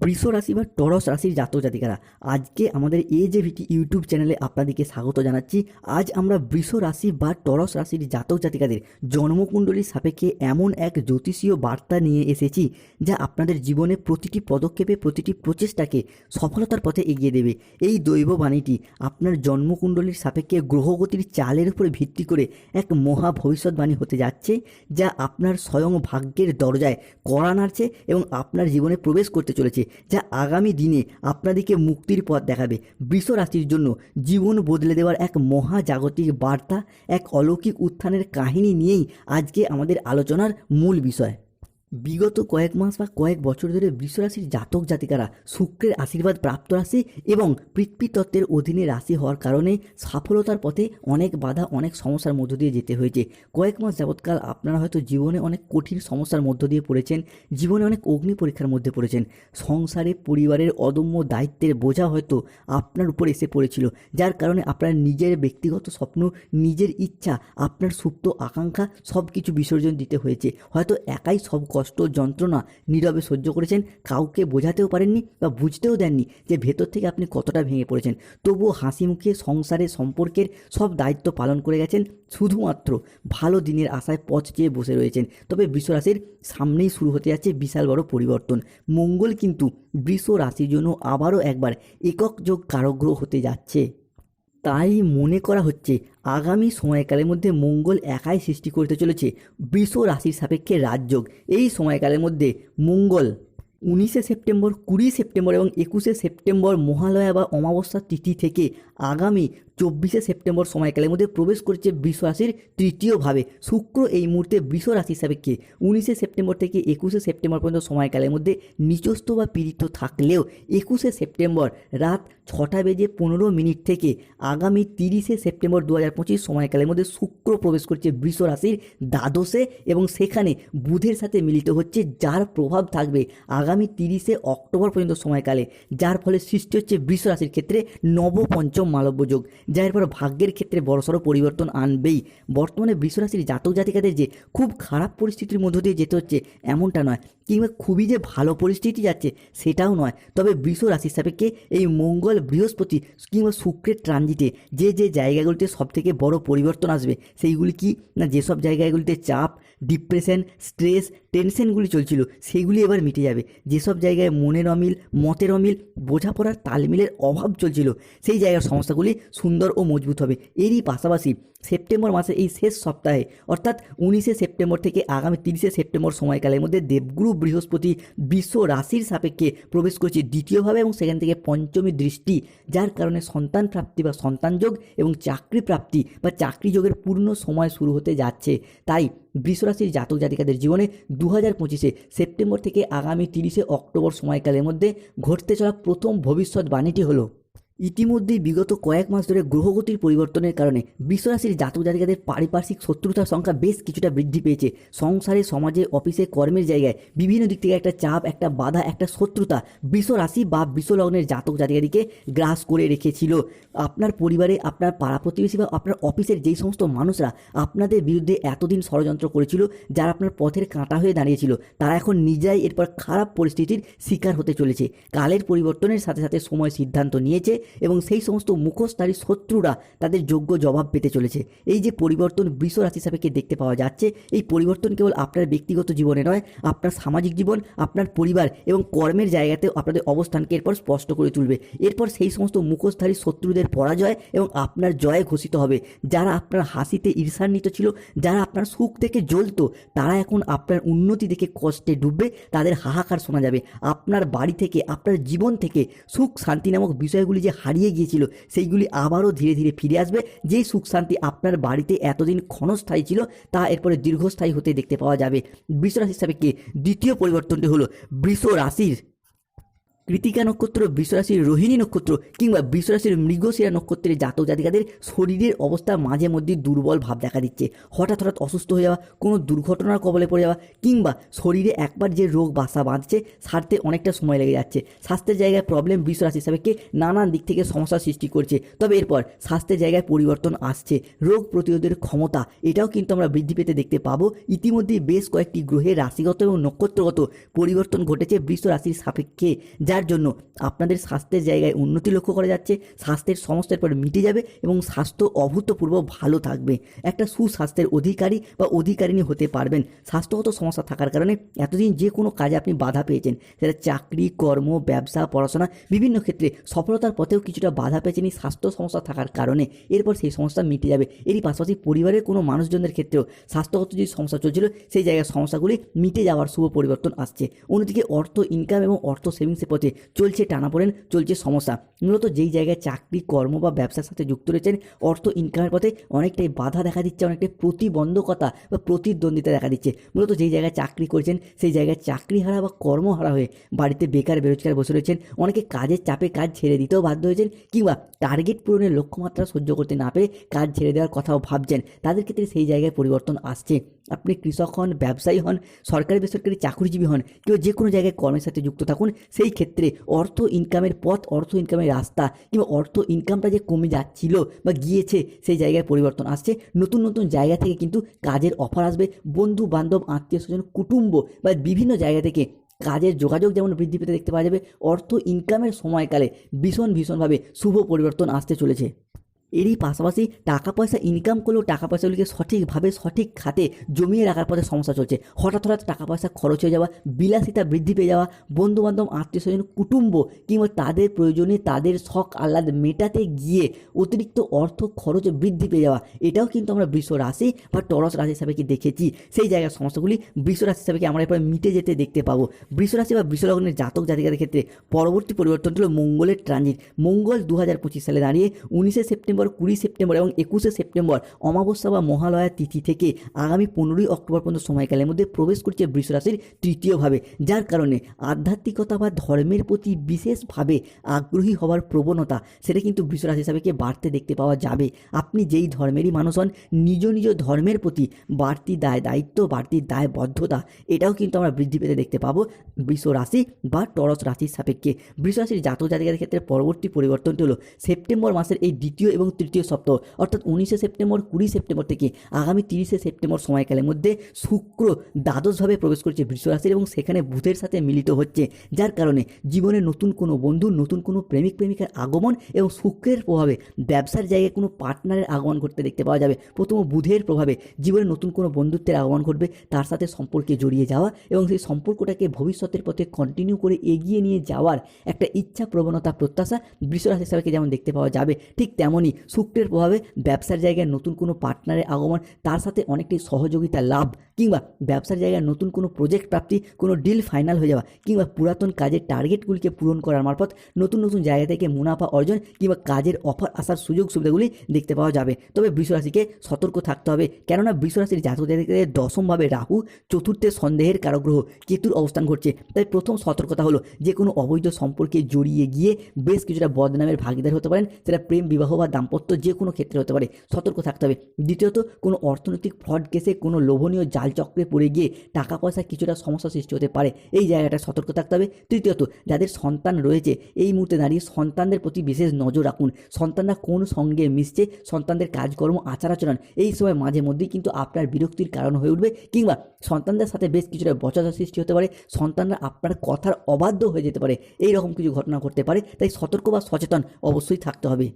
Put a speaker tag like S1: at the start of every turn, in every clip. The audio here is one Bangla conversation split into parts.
S1: বৃষ রাশি বা টরস রাশির জাতক জাতিকারা, আজকে আমাদের এ যে ভিটি ইউটিউব চ্যানেলে আপনাদেরকে স্বাগত জানাচ্ছি। আজ আমরা বৃষ রাশি বা টরস রাশির জাতক জাতিকাদের জন্মকুণ্ডলীর সাপেক্ষে এমন এক জ্যোতিষীয় বার্তা নিয়ে এসেছি, যা আপনাদের জীবনে প্রতিটি পদক্ষেপে, প্রতিটি প্রচেষ্টাকে সফলতার পথে এগিয়ে দেবে। এই দৈব বাণীটি আপনার জন্মকুণ্ডলীর সাপেক্ষে গ্রহগতির চালের উপরে ভিত্তি করে এক মহা ভবিষ্যৎবাণী হতে যাচ্ছে, যা আপনার স্বয়ং ভাগ্যের দরজায় কড়া নাড়ছে এবং আপনার জীবনে প্রবেশ করতে চলেছে। যা আগামী দিনে আপনাদেরকে মুক্তির পথ দেখাবে। বৃষ রাশির জন্য জীবন বদলে দেওয়ার এক মহাজাগতিক বার্তা, এক অলৌকিক উত্থানের কাহিনী নিয়েই আজকে আমাদের আলোচনার মূল বিষয়। বিগত কয়েক মাস বা কয়েক বছর ধরে বৃষরাশির জাতক জাতিকারা শুক্রের আশীর্বাদ প্রাপ্ত রাশি এবং পৃথ্বী তত্ত্বের অধীনে রাশি হওয়ার কারণে সফলতার পথে অনেক বাধা, অনেক সমস্যার মধ্য দিয়ে যেতে হয়েছে। কয়েক মাস যাবৎকাল আপনারা হয়তো জীবনে অনেক কঠিন সমস্যার মধ্য দিয়ে পড়েছেন, জীবনে অনেক অগ্নি পরীক্ষার মধ্যে পড়েছেন। সংসারে, পরিবারের অদম্য দায়িত্বের বোঝা হয়তো আপনার উপর এসে পড়েছিল, যার কারণে আপনার নিজের ব্যক্তিগত স্বপ্ন, নিজের ইচ্ছা, আপনার সুপ্ত আকাঙ্ক্ষা সব কিছু বিসর্জন দিতে হয়েছে। হয়তো একাই সব কষ্ট যন্ত্রণা নীরবে সহ্য করেছেন, কাউকে বোঝাতেও পারেননি বা বুঝতেও দেননি যে ভেতর থেকে আপনি কতটা ভেঙে পড়েছেন। তবুও হাসি মুখে সংসারের সম্পর্কের সব দায়িত্ব পালন করে গেছেন শুধুমাত্র ভালো দিনের আশায় পথ চেয়ে বসে রয়েছেন। তবে বৃষ রাশির সামনেই শুরু হতে যাচ্ছে বিশাল বড় পরিবর্তন। মঙ্গল কিন্তু বৃষ রাশির জন্য আবারও একবার একক যোগ কারগ্রহ হতে যাচ্ছে। তাই মনে করা হচ্ছে আগামী সময়কালের মধ্যে মঙ্গল একাই সৃষ্টি করতে চলেছে বিশ্ব রাশির সাপেক্ষে রাজযোগ। এই সময়কালের মধ্যে মঙ্গল উনিশে সেপ্টেম্বর কুড়ি সেপ্টেম্বর এবং একুশে সেপ্টেম্বর মহালয়া বা অমাবস্যা তিথি থেকে আগামী চব্বিশে সেপ্টেম্বর সময়কালের মধ্যে প্রবেশ করছে বৃষ রাশির তৃতীয়ভাবে শুক্র এই মুহূর্তে বৃষ রাশির সাপেক্ষে। উনিশে সেপ্টেম্বর থেকে একুশে সেপ্টেম্বর পর্যন্ত সময়কালের মধ্যে নিচস্থ বা পীড়িত থাকলেও একুশে সেপ্টেম্বর রাত ছটা বেজে পনেরো মিনিট থেকে আগামী তিরিশে সেপ্টেম্বর দু হাজার পঁচিশ সময়কালের মধ্যে শুক্র প্রবেশ করছে বৃষ রাশির দ্বাদশে এবং সেখানে বুধের সাথে মিলিত হচ্ছে যার প্রভাব থাকবে আগামী তিরিশে অক্টোবর পর্যন্ত সময়কালে। যার ফলে সৃষ্টি হচ্ছে বৃষ রাশির ক্ষেত্রে নবপঞ্চম মালব্য যোগ। যা এরপর ভাগ্যের ক্ষেত্রে বড়সড় পরিবর্তন আনবেই। বর্তমানে বৃষরাশির জাতক জাতিকাদের যে খুব খারাপ পরিস্থিতির মধ্য দিয়ে যেতে হচ্ছে, এমনটা নয়। কিংবা খুবই যে ভালো পরিস্থিতি যাচ্ছে সেটাও নয়। তবে বৃষ রাশির সাপেক্ষে এই মঙ্গল বৃহস্পতি কিংবা শুক্রের ট্রানজিটে যে যে জায়গাগুলিতে সবথেকে বড় পরিবর্তন আসবে, সেইগুলি কি? না যেসব জায়গাগুলিতে চাপ ডিপ্রেশন স্ট্রেস টেনশনগুলি চলছিল, সেগুলি এবার মিটে যাবে। যেসব জায়গায় মনের অমিল, মতের অমিল, বোঝাপড়ার তালমিলের অভাব চলছিল, সেই জায়গার সমস্যাগুলি সুন্দর ও মজবুত হবে। এরই পাশাপাশি সেপ্টেম্বর মাসের এই শেষ সপ্তাহে, অর্থাৎ উনিশে সেপ্টেম্বর থেকে আগামী তিরিশে সেপ্টেম্বর সময়কালের মধ্যে দেবগুরু বৃহস্পতি বিশ্ব রাশির সাপেক্ষে প্রবেশ করছে দ্বিতীয়ভাবে এবং সেখান থেকে পঞ্চমী দৃষ্টি, যার কারণে সন্তান প্রাপ্তি বা সন্তান যোগ এবং চাকরি প্রাপ্তি বা চাকরি যোগের পূর্ণ সময় শুরু হতে যাচ্ছে। তাই বৃষরাশির জাতক জাতিকাদের জীবনে দু হাজার পঁচিশে সেপ্টেম্বর থেকে আগামী তিরিশে অক্টোবর সময়কালের মধ্যে ঘটতে চলা প্রথম ভবিষ্যৎবাণীটি হলো ইতিমধ্যেই বিগত কয়েক মাস ধরে গ্রহগতির পরিবর্তনের কারণে বিশ্বরাশির জাতক জাতিকাদের পারিপার্শ্বিক শত্রুতার সংখ্যা বেশ কিছুটা বৃদ্ধি পেয়েছে। সংসারে, সমাজে, অফিসে, কর্মের জায়গায় বিভিন্ন দিক থেকে একটা চাপ, একটা বাধা, একটা শত্রুতা বিশ্বরাশি বা বিশ্বলগ্নের জাতক জাতিকাদিকে গ্রাস করে রেখেছিল। আপনার পরিবারে, আপনার পাড়া প্রতিবেশী বা আপনার অফিসের যেই সমস্ত মানুষরা আপনাদের বিরুদ্ধে এতদিন ষড়যন্ত্র করেছিল, যারা আপনার পথের কাঁটা হয়ে দাঁড়িয়েছিল, তারা এখন নিজেরাই এরপর খারাপ পরিস্থিতির শিকার হতে চলেছে। কালের পরিবর্তনের সাথে সাথে সময় সিদ্ধান্ত নিয়েছে এবং সেই সমস্ত মুখোশধারী শত্রুরা তাদের যোগ্য জবাব পেতে চলেছে। এই যে পরিবর্তন বৃষ রাশি সাপেক্ষে দেখতে পাওয়া যাচ্ছে, এই পরিবর্তন কেবল আপনার ব্যক্তিগত জীবনে নয়, আপনার সামাজিক জীবন, আপনার পরিবার এবং কর্মের জায়গাতেও আপনাদের অবস্থানকে এরপর স্পষ্ট করে তুলবে। এরপর সেই সমস্ত মুখোশধারী শত্রুদের পরাজয় এবং আপনার জয় ঘোষিত হবে। যারা আপনার হাসিতে ঈর্ষান্বিত ছিল, যারা আপনার সুখ থেকে জ্বলতো, তারা এখন আপনার উন্নতি দেখে কষ্টে ডুববে, তাদের হাহাকার শোনা যাবে। আপনার বাড়ি থেকে, আপনার জীবন থেকে সুখ শান্তি নামক বিষয়গুলি যে হারিয়ে গিয়েছিল। সেইগুলি আবারও ধীরে ধীরে ফিরে আসবে। যেই সুখ শান্তি আপনার বাড়িতে এতদিন ক্ষণস্থায়ী ছিল, তা এরপরে দীর্ঘস্থায়ী হতে দেখতে পাওয়া যাবে। বৃষ রাশির সাপেক্ষে দ্বিতীয় পরিবর্তনটি হলো? বৃষ রাশির কৃতিকা নক্ষত্র বিশ্বরাশির রোহিণী নক্ষত্র কিংবা বিশ্বরাশির মৃগশিরা নক্ষত্রের জাতক জাতিকাদের শরীরের অবস্থা মাঝে মধ্যে দুর্বল ভাব দেখা দিচ্ছে। হঠাৎ হঠাৎ অসুস্থ হয়ে যাওয়া, কোনো দুর্ঘটনার কবলে পড়ে যাওয়া কিংবা শরীরে একবার যে রোগ বাসা বাঁধছে, সারতে অনেকটা সময় লেগে যাচ্ছে। স্বাস্থ্যের জায়গায় প্রবলেম বৃষরাশি হিসাবেকে নানান দিক থেকে সমস্যার সৃষ্টি করছে। তবে এরপর স্বাস্থ্যের জায়গায় পরিবর্তন আসছে। রোগ প্রতিরোধের ক্ষমতা, এটাও কিন্তু আমরা বৃদ্ধি পেতে দেখতে পাবো। ইতিমধ্যেই বেশ কয়েকটি গ্রহের রাশিগত এবং নক্ষত্রগত পরিবর্তন ঘটেছে বৃষ রাশির সাপেক্ষে যার জন্য আপনাদের স্বাস্থ্যের জায়গায় উন্নতি লক্ষ্য করা যাচ্ছে, স্বাস্থ্যের সমস্যার পর মিটে যাবে এবং স্বাস্থ্য অভূতপূর্ব ভালো থাকবে। একটা সুস্বাস্থ্যের অধিকারী বা অধিকারিণী হতে পারবেন। স্বাস্থ্যগত সমস্যা থাকার কারণে এতদিন যে কোনো কাজে আপনি বাধা পেয়েছেন। সেটা চাকরি, কর্ম, ব্যবসা, পড়াশোনা, বিভিন্ন ক্ষেত্রে সফলতার পথেও কিছুটা বাধা পেয়েছেন এই স্বাস্থ্য সমস্যা থাকার কারণে। এরপর সেই সমস্যা মিটে যাবে। এরই পাশাপাশি পরিবারের কোনো মানুষজনদের ক্ষেত্রেও স্বাস্থ্যগত যে সমস্যা চলছিল, সেই জায়গায় সমস্যাগুলি মিটে যাওয়ার শুভ পরিবর্তন আসছে। অন্যদিকে অর্থ ইনকাম এবং অর্থ সেভিংসের পথে চলছে টানাপোড়েন, চলছে সমস্যা। মূলত যেই জায়গায় চাকরি, কর্ম বা ব্যবসার সাথে যুক্ত রয়েছেন, অর্থ ইনকামের পথে অনেকটাই বাধা দেখা দিচ্ছে, অনেকটাই প্রতিবন্ধকতা বা প্রতিদ্বন্দ্বিতা দেখা দিচ্ছে। মূলত যেই জায়গায় চাকরি করেছেন, সেই জায়গায় চাকরি হারা বা কর্মহারা হয়ে বাড়িতে বেকার, বেরোজগার বসে রয়েছেন। অনেকে কাজের চাপে কাজ ছেড়ে দিতেও বাধ্য হয়েছেন কিংবা টার্গেট পূরণের লক্ষ্যমাত্রা সহ্য করতে না পেরে কাজ ছেড়ে দেওয়ার কথাও ভাবছেন। তাদের ক্ষেত্রে সেই জায়গায় পরিবর্তন আসছে। আপনি কৃষক হন, ব্যবসায়ী হন, সরকারি বেসরকারি চাকরিজীবী হন, কেউ যে কোনো জায়গায় কর্মের সাথে যুক্ত থাকুন, সেই ক্ষেত্রে অর্থ ইনকামের পথ, অর্থ ইনকামের রাস্তা কিংবা অর্থ ইনকামটা যে কমে যাচ্ছিল বা গিয়েছে, সেই জায়গায় পরিবর্তন আসছে। নতুন নতুন জায়গা থেকে কিন্তু কাজের অফার আসবে। বন্ধু, বান্ধব, আত্মীয় স্বজন, কুটুম্ব বা বিভিন্ন জায়গা থেকে কাজের যোগাযোগ যেমন বৃদ্ধি পেতে দেখতে পাওয়া যাবে, অর্থ ইনকামের সময়কালে ভীষণ, ভীষণভাবে শুভ পরিবর্তন আসতে চলেছে। এরই পাশাপাশি টাকা পয়সা ইনকাম করলেও টাকা পয়সাগুলিকে সঠিকভাবে সঠিক খাতে জমিয়ে রাখার পথে সমস্যা চলছে। হঠাৎ হঠাৎ টাকা পয়সা খরচ হয়ে যাওয়া, বিলাসিতা বৃদ্ধি পেয়ে যাওয়া, বন্ধুবান্ধব আত্মীয় স্বজন কুটুম্ব কিংবা তাদের প্রয়োজনে তাদের শখ আহ্লাদ মেটাতে গিয়ে অতিরিক্ত অর্থ খরচ বৃদ্ধি পেয়ে যাওয়া, এটাও কিন্তু আমরা বৃষ রাশি বা টরস রাশি হিসাবে কি দেখেছি। সেই জায়গার সমস্যাগুলি বৃষ রাশি হিসাবে কি আমরা এরপর মিটে যেতে দেখতে পাবো। বৃষ রাশি বা বৃষ লগ্নের জাতক জাতিকাদের ক্ষেত্রে পরবর্তী পরিবর্তন হলো মঙ্গলের ট্রানজিট মঙ্গল দু সালে দাঁড়িয়ে উনিশে সেপ্টেম্বর কুড়ি সেপ্টেম্বর এবং একুশে সেপ্টেম্বর অমাবস্যা বা মহালয়া তিথি থেকে আগামী পনেরোই অক্টোবর পর্যন্ত সময়কালের মধ্যে প্রবেশ করছে বৃষ রাশির তৃতীয়ভাবে, যার কারণে আধ্যাত্মিকতা বা ধর্মের প্রতি বিশেষভাবে আগ্রহী হওয়ার প্রবণতা, সেটা কিন্তু বৃষ রাশি হিসাবে বাড়তে দেখতে পাওয়া যাবে। আপনি যেই ধর্মেরই মানুষ হন, নিজ নিজ ধর্মের প্রতি বাড়তি দায়, দায়িত্ব, বাড়তি দায়বদ্ধতা, এটাও কিন্তু আমরা বৃদ্ধি পেতে দেখতে পাবো বৃষ রাশি বা টরস রাশির সাপেক্ষে। বৃষ রাশির জাতক ক্ষেত্রে পরবর্তী পরিবর্তনটি হলো সেপ্টেম্বর মাসের এই দ্বিতীয় এবং তৃতীয় সপ্তাহ, অর্থাৎ উনিশে সেপ্টেম্বর, কুড়ি সেপ্টেম্বর থেকে আগামী তিরিশে সেপ্টেম্বর সময়কালের মধ্যে শুক্র দ্বাদশভাবে প্রবেশ করছে বৃষ রাশির এবং সেখানে বুধের সাথে মিলিত হচ্ছে, যার কারণে জীবনে নতুন কোনো বন্ধু, নতুন কোনো প্রেমিক, প্রেমিকার আগমন এবং শুক্রের প্রভাবে ব্যবসার জায়গায় কোনো পার্টনারের আগমন ঘটতে দেখতে পাওয়া যাবে। প্রথম বুধের প্রভাবে জীবনে নতুন কোনো বন্ধুত্বের আগমন ঘটবে, তার সাথে সম্পর্কে জড়িয়ে যাওয়া এবং সেই সম্পর্কটাকে ভবিষ্যতের পথে কন্টিনিউ করে এগিয়ে নিয়ে যাওয়ার একটা ইচ্ছা প্রবণতা প্রত্যাশা বৃষরাশি হিসাবে যেমন দেখতে পাওয়া যাবে, ঠিক তেমনই শুক্রের প্রভাবে ব্যবসার জায়গায় নতুন কোনো পার্টনারের আগমন, তার সাথে অনেকটাই সহযোগিতা লাভ, কিংবা ব্যবসার জায়গায় নতুন কোনো প্রজেক্ট প্রাপ্তি, কোনো ডিল ফাইনাল হয়ে যাওয়া, কিংবা পুরাতন কাজের টার্গেটগুলিকে পূরণ করার মারফত নতুন নতুন জায়গা থেকে মুনাফা অর্জন, কিংবা কাজের অফার আসার সুযোগ সুবিধাগুলি দেখতে পাওয়া যাবে। তবে বৃষরাশিকে সতর্ক থাকতে হবে, কেননা বৃষরাশির জাতক জাতিকাদের দশমভাবে রাহু, চতুর্থে সন্দেহের কারগ্রহ, কেতুর অবস্থান ঘটছে। তাই প্রথম সতর্কতা হলো, যে কোনো অবৈধ সম্পর্কে জড়িয়ে গিয়ে বেশ কিছুটা বদনামের ভাগিদার হতে পারেন, সেটা প্রেম, বিবাহ বা দাম্পত্য যে কোনো ক্ষেত্রে হতে পারে, সতর্ক থাকতে হবে। দ্বিতীয়ত, কোনো অর্থনৈতিক ফ্রড কেসে কোনো লোভনীয় জাল চক্রে পড়ে গিয়ে টাকা পয়সা কিছুটা সমস্যা সৃষ্টি হতে পারে। এই জায়গাটা সতর্ক থাকতে হবে। তৃতীয়ত, যাদের সন্তান রয়েছে, এই মুহূর্তে দাঁড়িয়ে সন্তানদের প্রতি বিশেষ নজর রাখুন। সন্তানরা কোন সঙ্গে মিশছে, সন্তানদের কাজকর্ম আচার আচরণ এই সময় মাঝে মধ্যেই কিন্তু আপনার বিরক্তির কারণ হয়ে উঠবে কিংবা সন্তানদের সাথে বেশ কিছুটা বচসা সৃষ্টি হতে পারে, সন্তানরা আপনার কথার অবাধ্য হয়ে যেতে পারে। এই রকম কিছু ঘটনা ঘটতে পারে, তাই সতর্ক বা সচেতন অবশ্যই থাকতে হবে।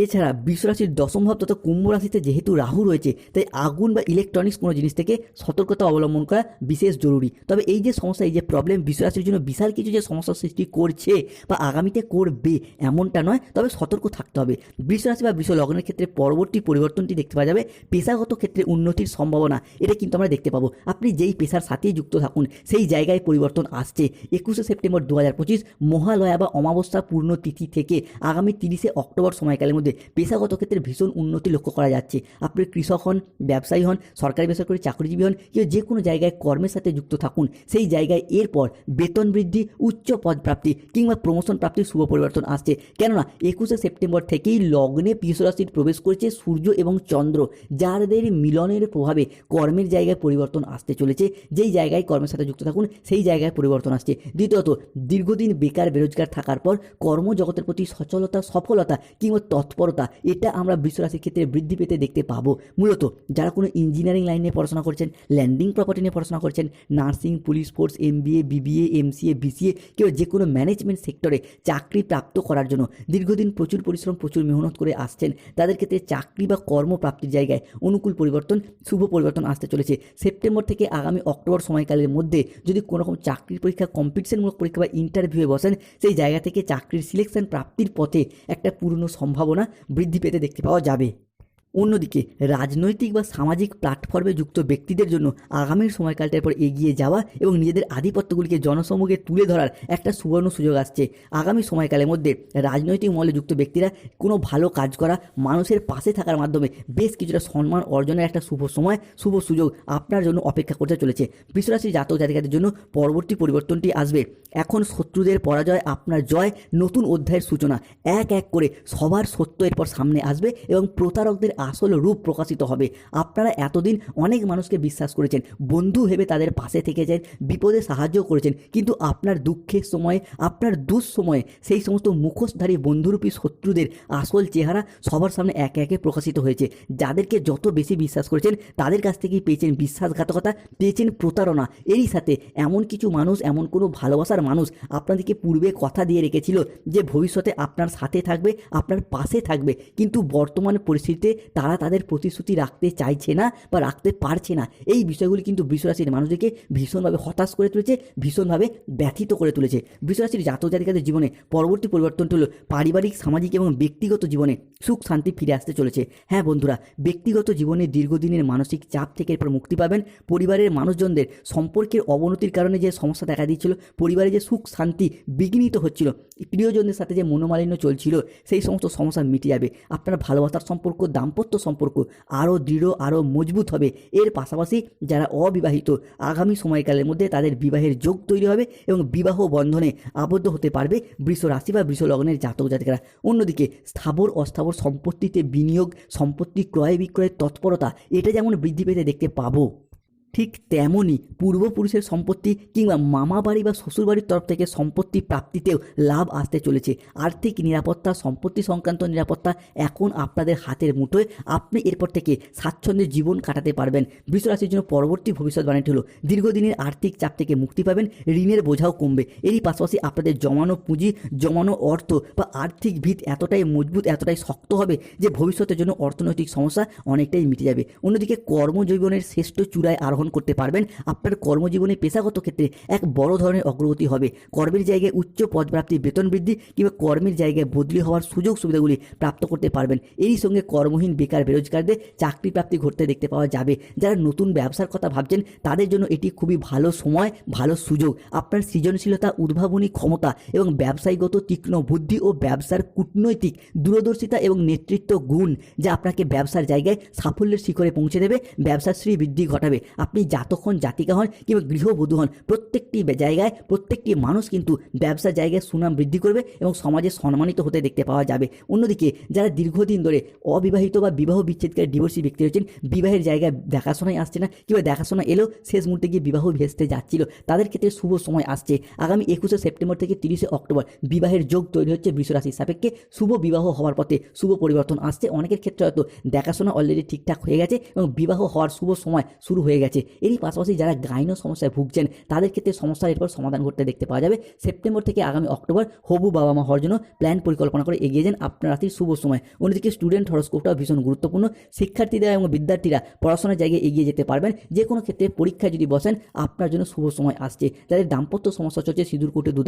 S1: এছাড়া বিশ্বরাশির দশম ভাব তথা কুম্ভ রাশিতে যেহেতু রাহু রয়েছে, তাই আগুন বা ইলেকট্রনিক্স কোনো জিনিস থেকে সতর্কতা অবলম্বন করা বিশেষ জরুরি। তবে এই যে সমস্যা, এই যে প্রবলেম বিশ্বরাশির জন্য বিশাল কিছু যে সমস্যার সৃষ্টি করছে বা আগামীতে করবে, এমনটা নয়, তবে সতর্ক থাকতে হবে। বৃষরাশি বা বৃষ লগ্নের ক্ষেত্রে পরবর্তী পরিবর্তনটি দেখতে পাওয়া যাবে। পেশাগত ক্ষেত্রে উন্নতির সম্ভাবনা, এটা কিন্তু আমরা দেখতে পাবো। আপনি যেই পেশার সাথেই যুক্ত থাকুন, সেই জায়গায় পরিবর্তন আসছে। একুশে সেপ্টেম্বর দু হাজার পঁচিশ, মহালয়া বা অমাবস্যা পূর্ণ তিথি থেকে আগামী তিরিশে অক্টোবর সময়কালের মধ্যে মধ্যে পেশাগত ক্ষেত্রে ভীষণ উন্নতি লক্ষ্য করা যাচ্ছে। আপনি কৃষক হন, ব্যবসায়ী হন, সরকারি বেসরকারি চাকরিজীবী হন, কেউ যে কোনো জায়গায় কর্মের সাথে যুক্ত থাকুন। সেই জায়গায় এরপর বেতন বৃদ্ধি, উচ্চ পদ প্রাপ্তি কিংবা প্রমোশন প্রাপ্তির শুভ পরিবর্তন আসছে। কেননা একুশে সেপ্টেম্বর থেকেই লগ্নে রাশির প্রবেশ করেছে সূর্য এবং চন্দ্র, যাদের মিলনের প্রভাবে কর্মের জায়গায় পরিবর্তন আসতে চলেছে। যেই জায়গায় কর্মের সাথে যুক্ত থাকুন, সেই জায়গায় পরিবর্তন আসছে। দ্বিতীয়ত, দীর্ঘদিন বেকার বেরোজগার থাকার পর কর্মজগতের প্রতি সচলতা, সফলতা কিংবা তৎপরতা, এটা আমরা বৃষরাশির ক্ষেত্রে বৃদ্ধি পেতে দেখতে পাবো। মূলত যারা কোনো ইঞ্জিনিয়ারিং লাইন নিয়ে পড়াশোনা করছেন ল্যান্ডিং প্রপার্টি নিয়ে পড়াশোনা করছেন nursing police force MBA BBA MCA BCA কেউ যে কোনো ম্যানেজমেন্ট সেক্টরে চাকরি প্রাপ্ত করার জন্য দীর্ঘদিন প্রচুর পরিশ্রম, প্রচুর মেহনত করে আসছেন, তাদের ক্ষেত্রে চাকরি বা কর্মপ্রাপ্তির জায়গায় অনুকূল পরিবর্তন, শুভ পরিবর্তন আসতে চলেছে। সেপ্টেম্বর থেকে আগামী অক্টোবর সময়কালের মধ্যে যদি কোনো রকম চাকরির পরীক্ষা কম্পিটিশনমূলক পরীক্ষা বা ইন্টারভিউয়ে বসেন, সেই জায়গা থেকে চাকরির সিলেকশন প্রাপ্তির পথে একটা পূর্ণ সম্ভাবনা বৃদ্ধি পেতে দেখতে পাওয়া যাবে। অন্যদিকে, রাজনৈতিক বা সামাজিক প্ল্যাটফর্মে যুক্ত ব্যক্তিদের জন্য আগামীর সময়কালটার পর এগিয়ে যাওয়া এবং নিজেদের আধিপত্যগুলিকে জনসমুখে তুলে ধরার একটা সুবর্ণ সুযোগ আসছে। আগামী সময়কালের মধ্যে রাজনৈতিক মহলে যুক্ত ব্যক্তিরা কোনো ভালো কাজ করা, মানুষের পাশে থাকার মাধ্যমে বেশ কিছুটা সম্মান অর্জনের একটা শুভ সময়, শুভ সুযোগ আপনার জন্য অপেক্ষা করতে চলেছে। বিশ্বরাশি জাতক জাতিকাদের জন্য পরবর্তী পরিবর্তনটি আসবে। এখন শত্রুদের পরাজয়, আপনার জয়, নতুন অধ্যায়ের সূচনা, এক এক করে সবার সত্য এরপর সামনে আসবে এবং প্রতারকদের আসল রূপ প্রকাশিত হবে। আপনারা এতদিন অনেক মানুষকে বিশ্বাস করেছেন, বন্ধু ভেবে তাদের পাশে থেকেছেন, বিপদে সাহায্য করেছেন, কিন্তু আপনার দুঃখের সময়ে, আপনার দুঃসময়ে সেই সমস্ত মুখোশধারী বন্ধুরূপী শত্রুদের আসল চেহারা সবার সামনে একে একে প্রকাশিত হয়েছে। যাদেরকে যত বেশি বিশ্বাস করেছেন, তাদের কাছ থেকেই পেয়েছেন বিশ্বাসঘাতকতা, পেয়েছেন প্রতারণা। এরই সাথে এমন কিছু মানুষ, এমন কোনো ভালোবাসার মানুষ আপনাদেরকে পূর্বে কথা দিয়ে রেখেছিল যে ভবিষ্যতে আপনার সাথে থাকবে, আপনার পাশে থাকবে। কিন্তু বর্তমান পরিস্থিতিতে তারা তাদের প্রতিশ্রুতি রাখতে চাইছে না বা রাখতে পারছে না। এই বিষয়গুলি কিন্তু বৃষরাশির মানুষদেরকে ভীষণভাবে হতাশ করে তুলেছে, ভীষণভাবে ব্যথিত করে তুলেছে। বৃষরাশির জাতক জাতিকাদের জীবনে পরবর্তী পরিবর্তনটি হলো পারিবারিক, সামাজিক এবং ব্যক্তিগত জীবনে সুখ, শান্তি ফিরে আসতে চলেছে। হ্যাঁ বন্ধুরা, ব্যক্তিগত জীবনে দীর্ঘদিনের মানসিক চাপ থেকে এরপর মুক্তি পাবেন। পরিবারের মানুষজনদের সম্পর্কের অবনতির কারণে যে সমস্যা দেখা দিচ্ছিল, পরিবারে যে সুখ, শান্তি বিঘ্নিত হচ্ছিল। প্রিয়জনদের সাথে যে মনোমালিন্য চলছিল, সেই সমস্ত সমস্যা মিটে যাবে। আপনার ভালোবাসার সম্পর্ক, দাম্পত্য সম্পর্ক আরও দৃঢ়, আরও মজবুত হবে। এর পাশাপাশি যারা অবিবাহিত, আগামী সময়কালের মধ্যে তাদের বিবাহের যোগ তৈরি হবে এবং বিবাহ বন্ধনে আবদ্ধ হতে পারবে বৃষ রাশি বা বৃষ লগ্নের জাতক জাতিকারা। অন্যদিকে স্থাবর, অস্থাবর সম্পত্তিতে বিনিয়োগ, সম্পত্তি ক্রয় বিক্রয়ের তৎপরতা, এটা যেমন বৃদ্ধি পেতে দেখতে পাবো। ঠিক তেমনই পূর্বপুরুষের সম্পত্তি কিংবা মামা বাড়ি বা শ্বশুরবাড়ির তরফ থেকে সম্পত্তি প্রাপ্তিতেও লাভ আসতে চলেছে। আর্থিক নিরাপত্তা, সম্পত্তি সংক্রান্ত নিরাপত্তা এখন আপনাদের হাতের মুঠোয়। আপনি এরপর থেকে স্বাচ্ছন্দ্যে জীবন কাটাতে পারবেন। বৃষরাশির জন্য পরবর্তী ভবিষ্যৎবাণীটি হলো, দীর্ঘদিনের আর্থিক চাপ থেকে মুক্তি পাবেন, ঋণের বোঝাও কমবে। এরই পাশাপাশি আপনাদের জমানো পুঁজি, জমানো অর্থ বা আর্থিক ভিত এতটাই মজবুত, এতটাই শক্ত হবে যে ভবিষ্যতের জন্য অর্থনৈতিক সমস্যা অনেকটাই মিটে যাবে। অন্যদিকে কর্মজীবনের শ্রেষ্ঠ চূড়ায় আরোহণ করতে পারবেন। আপনার কর্মজীবনে পেশাগত ক্ষেত্রে এক বড় ধরনের অগ্রগতি হবে। কর্মের জায়গায় উচ্চ পদপ্রাপ্তি বেতন বৃদ্ধি কিংবা কর্মের জায়গায় বদলি হওয়ার সুযোগ সুবিধাগুলি প্রাপ্ত করতে পারবেন। এই সঙ্গে কর্মহীন বেকার বেরোজগারদের চাকরি প্রাপ্তি ঘটতে দেখতে পাওয়া যাবে। যারা নতুন ব্যবসার কথা ভাবছেন, তাদের জন্য এটি খুবই ভালো সময়, ভালো সুযোগ। আপনার সৃজনশীলতা, উদ্ভাবনী ক্ষমতা এবং ব্যবসায়ীগত তীক্ষ্ণ বুদ্ধি ও ব্যবসার কূটনৈতিক দূরদর্শিতা এবং নেতৃত্ব গুণ যা আপনাকে ব্যবসার জায়গায় সাফল্যের শিখরে পৌঁছে দেবে। ব্যবসার শ্রী বৃদ্ধি ঘটাবে। আপনি হন, জাতিকা হন কিংবা গৃহবধূ হন, প্রত্যেকটি জায়গায়, প্রত্যেকটি মানুষ কিন্তু ব্যবসার জায়গায় সুনাম বৃদ্ধি করবে এবং সমাজে সম্মানিত হতে দেখতে পাওয়া যাবে। অন্যদিকে যারা দীর্ঘদিন ধরে অবিবাহিত বা বিবাহ বিচ্ছেদকারী ডিভোর্সি ব্যক্তি রয়েছেন, বিবাহের জায়গায় দেখাশোনায় আসছে না, কিংবা দেখাশোনা এলেও শেষ মুহূর্তে গিয়ে বিবাহ ভেস্তে যাচ্ছিল, তাদের ক্ষেত্রে শুভ সময় আসছে। আগামী একুশে সেপ্টেম্বর থেকে তিরিশে অক্টোবর বিবাহের যোগ তৈরি হচ্ছে বৃষরাশির সাপেক্ষে। শুভ বিবাহ হওয়ার পথে শুভ পরিবর্তন আসছে। অনেকের ক্ষেত্রে হয়তো দেখাশোনা অলরেডি ঠিকঠাক হয়ে গেছে এবং বিবাহ হওয়ার শুভ সময় শুরু হয়ে গেছে। এরই পাশাপাশি যারা গাইন সমস্যায় ভুগছেন, তাদের ক্ষেত্রে সমস্যার এরপর সমাধান করতে দেখতে পাওয়া যাবে। সেপ্টেম্বর থেকে আগামী অক্টোবর হবু বাবা মা হওয়ার জন্য প্ল্যান পরিকল্পনা করে এগিয়ে যান আপনার রাত্রির শুভ সময়। অন্যদিকে স্টুডেন্ট হরস্কোপটাও ভীষণ গুরুত্বপূর্ণ। শিক্ষার্থীরা এবং বিদ্যার্থীরা পড়াশোনার জায়গায় এগিয়ে যেতে পারবেন। যে কোনো ক্ষেত্রে পরীক্ষায় যদি বসেন, আপনার জন্য শুভ সময় আসছে। যাদের দাম্পত্য সমস্যা চলছে, সিঁদুর কোটে